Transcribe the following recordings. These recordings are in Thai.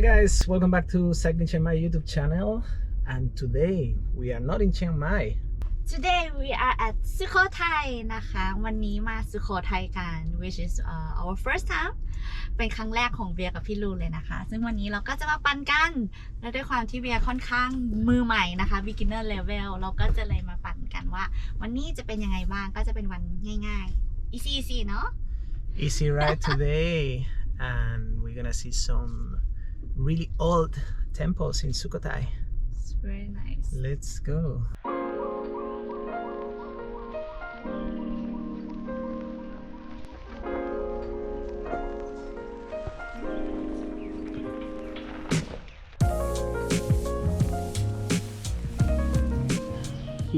Hi guys, welcome back to Cycling Chiang Mai YouTube channel. And today we are not in Chiang Mai. Today we are at สุโขทัยนะคะ วันนี้มาสุโขทัยกัน which is uh, our first time เป็นครั้งแรกของเบียร์กับพี่ลูเลยนะคะ ซึ่งวันนี้เราก็จะมาปั่นกัน และด้วยความที่เบียร์ค่อนข้างมือใหม่นะคะ beginner level เราก็จะเลยมาปั่นกันว่า วันนี้จะเป็นยังไงบ้าง ก็จะเป็นวันง่ายๆ easy easy เนาะ Easy ride today, and we're gonna see some really old temples in Sukhothai. It's very nice Let's go.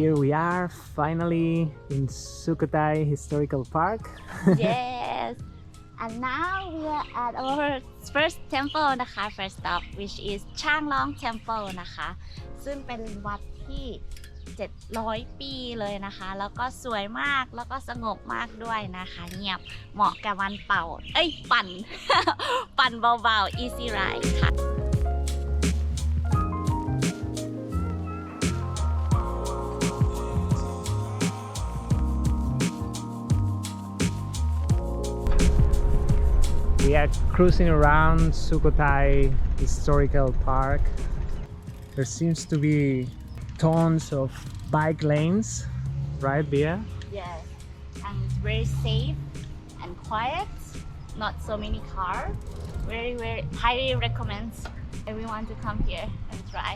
Here we are finally in Sukhothai Historical Park. yes and now we are at our first temple นะคะ first stop which is ช่างร้อง temple นะคะ ซึ่งเป็นวัดที่ 700 ปีเลยนะคะ แล้วก็สวยมากแล้วก็สงบมากด้วยนะคะ เงียบเหมาะกับวันเป่า เอ้ย ปั่น ปั่นเบาๆ easy ride ค่ะ We are cruising around Sukhothai Historical Park. There seems to be tons of bike lanes, right, Bia? yes and it's very safe and quiet not so many cars very very highly recommend everyone to come here and try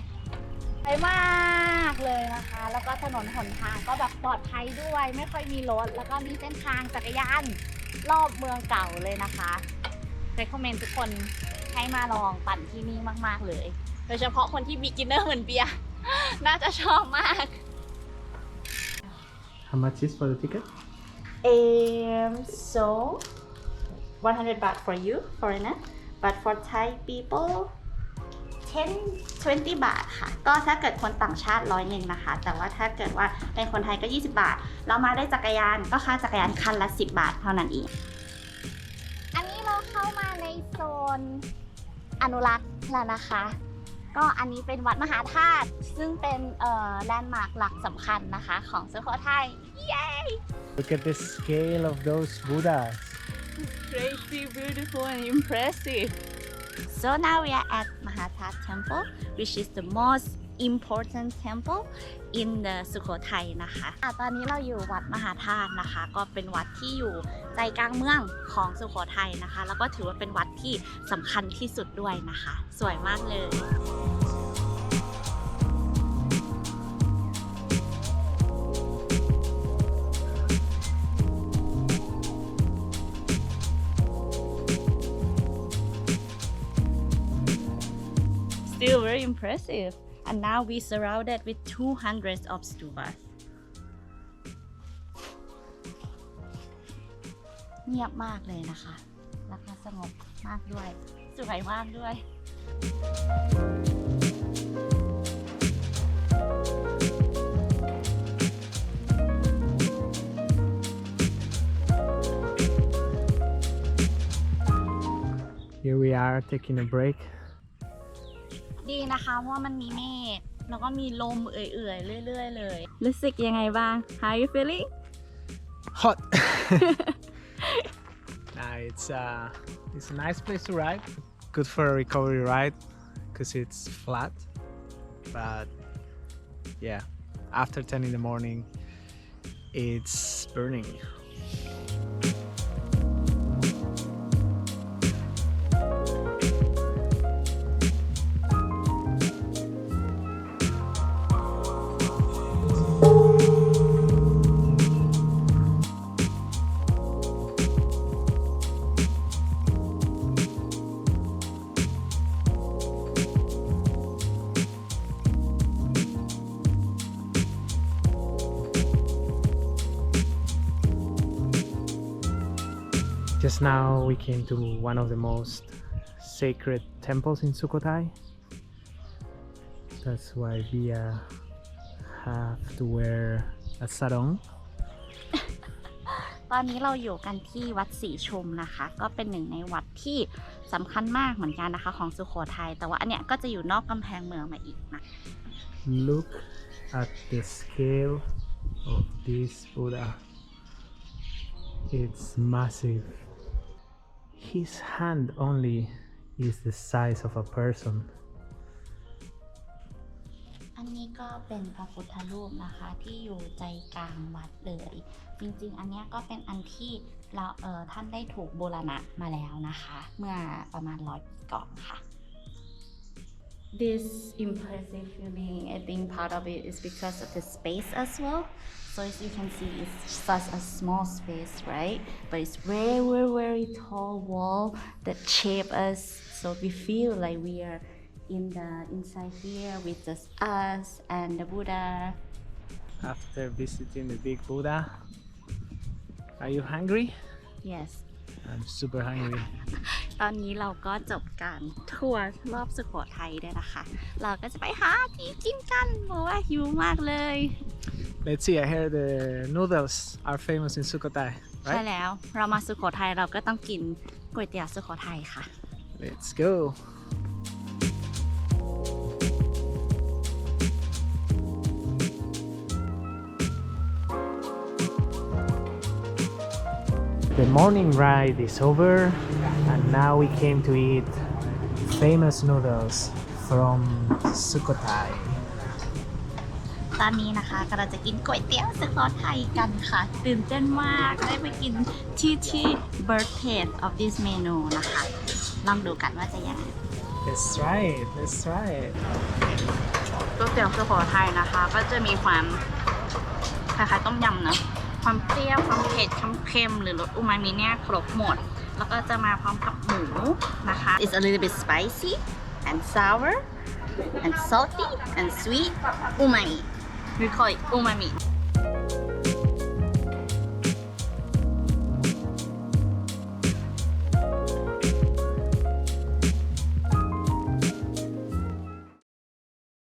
ไปมากเลยนะคะ แล้วก็ถนนหนทางก็แบบปลอดภัยด้วย ไม่ค่อยมีรถ แล้วก็มีเส้นทางจักรยาน รอบเมืองเก่าเลยนะคะ recommend ทุกคนให้มาลองปั่นที่นี่มาก ๆ เลย โดยเฉพาะคนที่ beginner เหมือนเบียร์ น่าจะชอบมาก How much is for the ticket? Um, so 100 baht for you, foreigner, but for Thai people 10 20 บาทค่ะ ก็ถ้าเกิดคนต่างชาติร้อยหนึ่งนะคะ แต่ว่าถ้าเกิดว่าเป็นคนไทยก็ 20 บาท เรามาได้จักรยานก็ค่าจักรยานคันละ 10 บาทเท่านั้นเอง อันนี้เราเข้ามาใน โซนอนุรักษ์แล้วนะคะ ก็อันนี้เป็นวัดมหาธาตุซึ่งเป็นเอ่อแลนด์มาร์คหลักสำคัญนะคะของสุโขทัยเย้ Look at the scale of those Buddhas. crazy, beautiful, and impressive. So now we are at Mahathat Temple, which is the most important temple in the Sukhothai นะคะอะตอนนี้เราอยู่วัดมหาธาตุนะคะ ก็เป็นวัดที่อยู่ใจกลางเมืองของสุโขทัยนะคะ แล้วก็ถือว่าเป็นวัดที่สำคัญที่สุดด้วยนะคะ สวยมากเลย Still very impressive. And now we surrounded with 200 of stupas. เงียบมากเลยนะคะ แล้วก็สงบมากด้วย สวยมากด้วย Here we are taking a break. ดีนะคะ เพราะว่ามันมีเมฆแล้วก็มีลมเอื่อยๆเรื่อย ๆ เลย รู้สึกยังไงบ้าง How you feeling Hot. nah, it's uh, it's a nice place to ride. Good for a recovery ride because it's flat. But yeah, after 10 in the morning, it's burning. Just now we came to one of the most sacred temples in Sukhothai. That's why Bia have to wear a sarong. ตอนนี้เราอยู่กันที่วัดศรีชุมนะคะ ก็เป็นหนึ่งในวัดที่สำคัญมากเหมือนกันนะคะ ของสุโขทัยแต่ว่าอันเนี้ยก็จะอยู่นอกกำแพงเมืองมาอีกนะ Look at the scale of this Buddha. It's massive. His hand only is the size of a person. อันนี้ก็เป็นพระพุทธรูปนะคะที่อยู่ใจกลางวัดเลย จริงๆ อันเนี้ยก็เป็นอันที่เราเออท่านได้ถูกบูรณะมาแล้วนะคะ เมื่อประมาณร้อยปีก่อนค่ะ This impressive feeling, I think part of it is because of the space as well. So as you can see, it's such a small space, right? But it's very, very, very tall wall that shape us. So we feel like we are in the inside here with just us and the Buddha. After visiting the big Buddha, are you hungry? Yes. I'm super hungry. ตอนนี้เราก็จบการทัวร์รอบสุโขทัยด้วยนะคะ เราก็จะไปหาที่กินกันเพราะว่าหิวมากเลย Let's see, I heard the noodles are famous in Sukhothai, ใช่ right? แล้ว เรามาสุโขทัยเราก็ต้องกินก๋วยเตี๋ยวสุโขทัยค่ะ Let's go. The morning ride is over, and now we came to eat famous noodles from Sukhothai. ตอนนี้นะคะกำลังจะกินก๋วยเตี๋ยวสุโขทัยกันค่ะ ตื่นเต้นมากได้ไปกินที่ที่ birthplace of this menu นะคะ ลองดูกันว่าจะยังไง Let's try it. Let's try it. ก๋วยเตี๋ยวสุโขทัยนะคะ ก็จะมีความคล้ายๆต้มยำเนอะความเปรี้ยว ความเผ็ดความเค็มหรือรสอูมามิเนี่ยครบหมด แล้วก็จะมาพร้อมกับหมูนะคะ It's a little bit spicy and sour and salty and sweet umami we call it umami